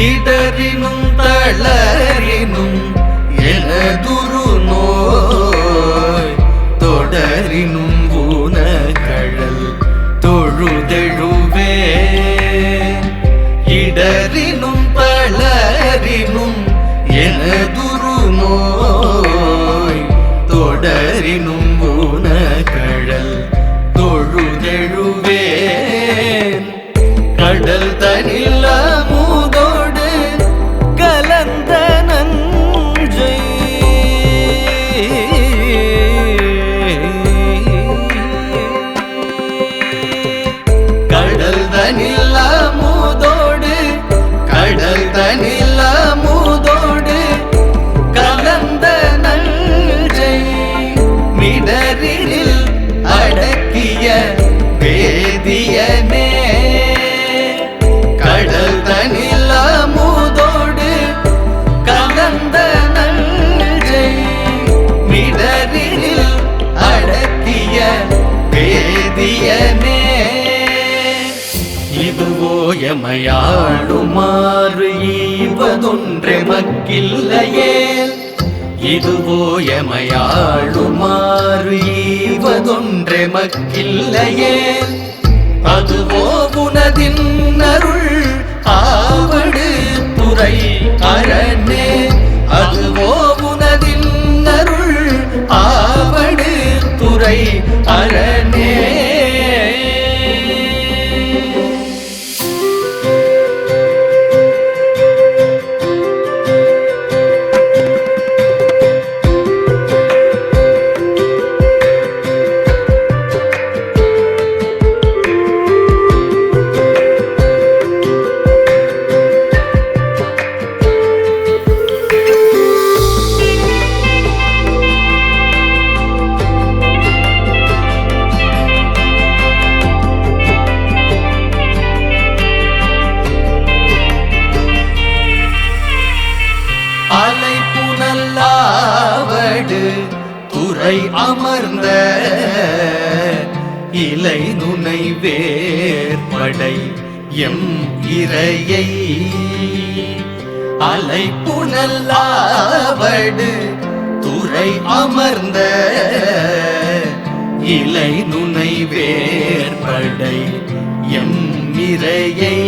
இடரினும் தளரினும் எனதுரு நோய். தொடரினும் ஊனகழல் தொழுதெழுவே. இடரினும் தளரினும் எனதுரு நோய். தொடரினும் வேதியனே இதுவோ எமையாளுமாறு ஈவதொன்றே மக்கில்லையே. இதுவோ எமையாளுமாறு ஈவதொன்றே மக்கில்லையே. அதுவோ புனதின் அருள் ஆ துறை அமர்ந்த இலை நுனை வேற்படை எம் இறையை. அலை புனல்லாவடு துறை அமர்ந்த இலை நுனை வேற்படை எம் இறையை.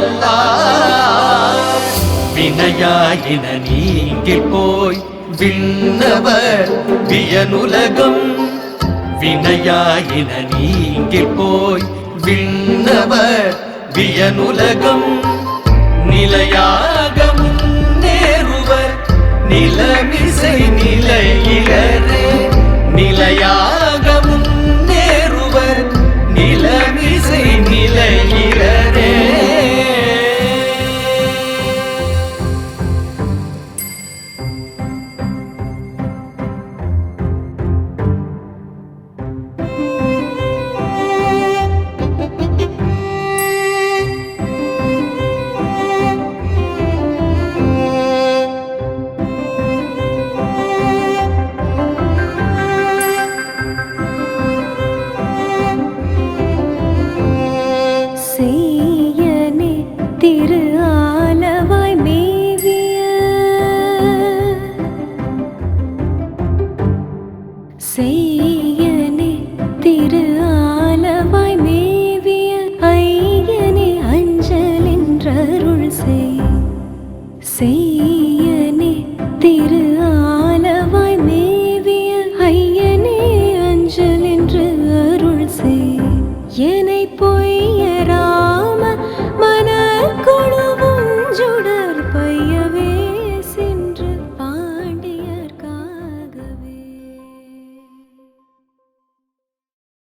மாலை வினையாயின நீங்கி போய் விண்ணவர் வியனுலகம். வினையாயின நீங்கி போய் விண்ணவர் வியனுலகம். நிலையாக முன்னேறுவர் நிலமிசை நிலையிலர்.